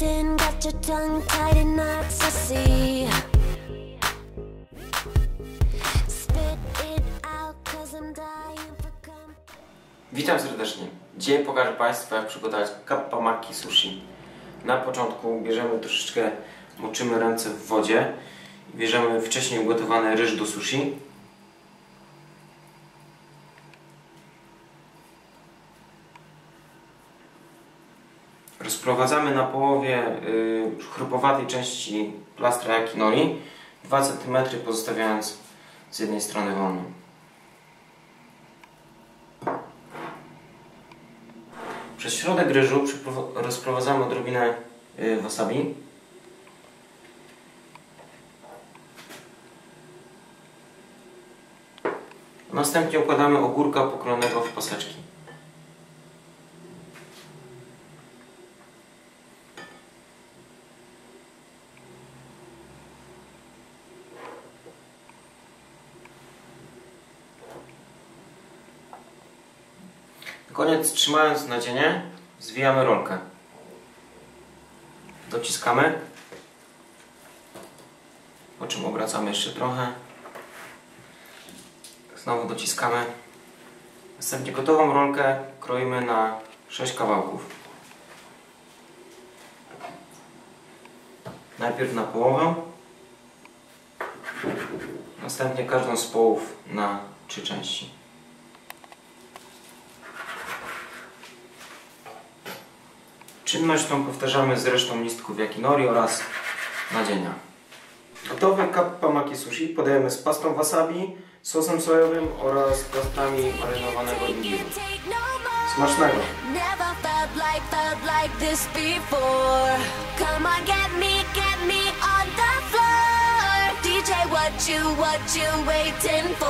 waiting, got your tongue tied in knots. I see. Spit it out, cause I'm dying for. Witam serdecznie. Dzisiaj pokażę Państwu jak przygotować kappamaki sushi. Na początku bierzemy troszeczkę, moczymy ręce w wodzie. Bierzemy wcześniej ugotowany ryż do sushi. Rozprowadzamy na połowie y, chrupowatej części plastra yakinori 2 cm pozostawiając z jednej strony wolną. Przez środek ryżu rozprowadzamy odrobinę y, wasabi. Następnie układamy ogórka pokrojonego w paseczki. Koniec trzymając nadzienie zwijamy rolkę. Dociskamy. Po czym obracamy jeszcze trochę. Znowu dociskamy. Następnie gotową rolkę kroimy na 6 kawałków. Najpierw na połowę. Następnie każdą z połów na 3 części. Czynność tą powtarzamy z resztą listków yakinori oraz nadzienia. Gotowe kappamaki sushi podajemy z pastą wasabi, sosem sojowym oraz plastrami marynowanego no more. Smacznego! Never felt like, felt like this before. Come on, get me, get me on the floor. DJ, what you, what you waiting for?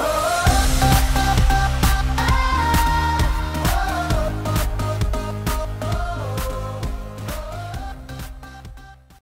Oh.